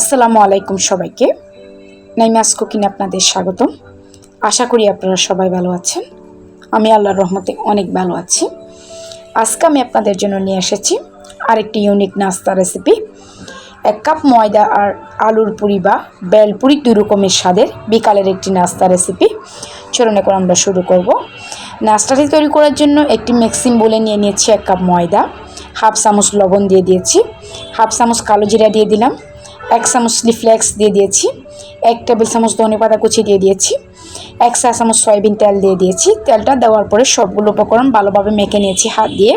আসসালামু আলাইকুম সবাইকে। নাইমাস কুকিনে আপনাদের স্বাগতম। আশা করি আপনারা সবাই ভালো আছেন। আমি আল্লাহর রহমতে অনেক ভালো আছি। আজকে আমি আপনাদের জন্য নিয়ে এসেছি আরেকটি ইউনিক নাস্তা রেসিপি এক কাপ ময়দা আর আলুর পুরি বা বেলপুরি দুই রকমের স্বাদের বিকালের একটি নাস্তা রেসিপি চলুন এখন আমরা শুরু করব। নাস্তাটি তৈরি করার জন্য একটি মিক্সিং বলে নিয়ে নিয়েছি এক কাপ ময়দা। হাফ চামচ লবণ দিয়ে দিয়েছি। হাফ চামচ কালো জিরা দিয়ে দিলাম। এক চামচ রিফ্লেক্স দিয়ে দিয়েছি, এক টেবিল চামচ ধনে পাতা কুচি দিয়ে দিয়েছি, এক চা চামচ সয়াবিন তেল দিয়ে দিয়েছি। তেলটা দেওয়ার পরে সবগুলো উপকরণ ভালোভাবে মেখে নিয়েছি হাত দিয়ে।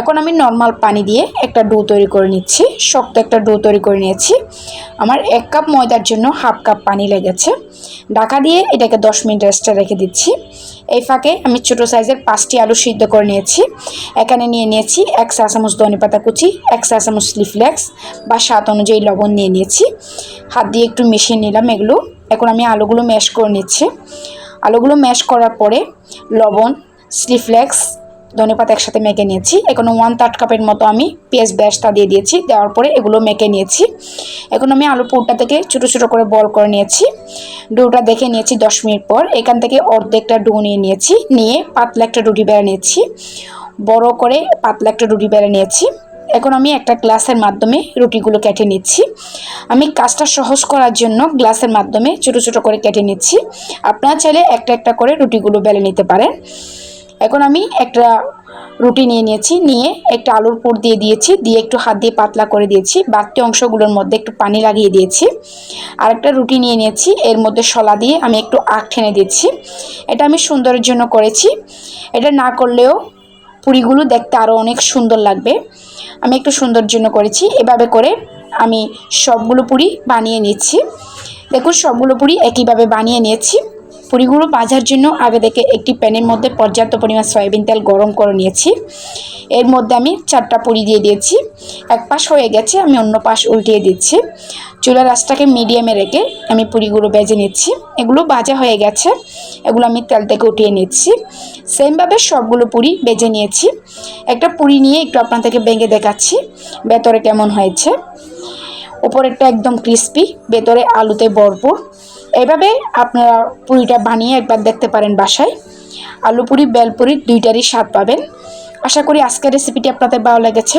এখন আমি নর্মাল পানি দিয়ে একটা ডো তৈরি করে নিচ্ছি। শক্ত একটা ডো তৈরি করে নিয়েছি। আমার এক কাপ ময়দার জন্য হাফ কাপ পানি লেগেছে। ঢাকা দিয়ে এটাকে দশ মিনিট রেস্টে রেখে দিচ্ছি। এই ফাঁকে আমি ছোটো সাইজের পাঁচটি আলু সিদ্ধ করে নিয়েছি। এখানে নিয়ে নিয়েছি এক চা চামচ ধনে পাতা কুচি, এক চা চামচ স্লিফলেক্স বা স্বাদ অনুযায়ী লবণ নিয়ে নিয়েছি। হাত দিয়ে একটু মিশিয়ে নিলাম এগুলো। এখন আমি আলুগুলো ম্যাশ করে নিচ্ছি। আলুগুলো ম্যাশ করার পরে লবণ স্লিফলেক্স ধনেপাতা একসাথে মেখে নিয়েছি। এখন ওয়ান থার্ড কাপের মতো আমি পেঁয়াজ ব্যাসটা দিয়ে দিয়েছি। দেওয়ার পরে এগুলো মেখে নিয়েছি। এখন আমি আলু পুরটা থেকে ছোটো ছোটো করে বল করে নিয়েছি। ডোটা দেখে নিয়েছি দশ মিনিট পর। এখান থেকে অর্ধেকটা ডো নিয়ে নিয়েছি। নিয়ে পাতলা একটা রুটি বেড়ে নিয়েছি। বড় করে পাতলা একটা রুটি বেড়ে নিয়েছি। এখন আমি একটা গ্লাসের মাধ্যমে রুটিগুলো কেটে নিচ্ছি। আমি কাজটা সহজ করার জন্য গ্লাসের মাধ্যমে ছোটো ছোটো করে কেটে নিচ্ছি। আপনারা চাইলে একটা একটা করে রুটিগুলো বেলে নিতে পারেন। এখন আমি একটা রুটি নিয়ে নিয়েছি, নিয়ে একটা আলুর পুর দিয়ে দিয়েছি, দিয়ে একটু হাত দিয়ে পাতলা করে দিয়েছি, বাড়তি অংশগুলোর মধ্যে একটু পানি লাগিয়ে দিয়েছি। আর একটা রুটি নিয়ে নিয়েছি, এর মধ্যে শলা দিয়ে আমি একটু আখ ঠেনে দিচ্ছি এটা আমি সুন্দরের জন্য করেছি। এটা না করলেও পুরিগুলো দেখতে আরও অনেক সুন্দর লাগবে। আমি একটু সুন্দর জন্য করেছি। এভাবে করে আমি সবগুলো পুরি বানিয়ে নিচ্ছি দেখুন, সবগুলো পুরি একইভাবে বানিয়ে নিয়েছি। পুরিগুলো ভাজার জন্য আগে থেকে একটি প্যানের মধ্যে পর্যাপ্ত পরিমাণ সয়াবিন তেল গরম করে নিয়েছি। এর মধ্যে আমি চারটা পুরি দিয়ে দিয়েছি। এক পাশ হয়ে গেছে, আমি অন্য পাশ উল্টিয়ে দিচ্ছি। চুলার আঁচটাকে মিডিয়ামে রেখে আমি পুরিগুলো বেজে নিচ্ছি। এগুলো ভাজা হয়ে গেছে, এগুলো আমি তেল থেকে উঠিয়ে নিচ্ছি। সেমভাবে সবগুলো পুরি বেজে নিয়েছি। একটা পুরি নিয়ে একটু আপনাদেরকে ভেঙে দেখাচ্ছি, ভেতরে কেমন হয়েছে। ওপরেরটা একদম ক্রিস্পি ভেতরে আলুতে ভরপুর। এভাবে আপনারা পুরিটা বানিয়ে একবার দেখতে পারেন বাসায়। আলু পুরি বেলপুরি, দুইটারই স্বাদ পাবেন। আশা করি আজকের রেসিপিটি আপনাদের ভালো লেগেছে।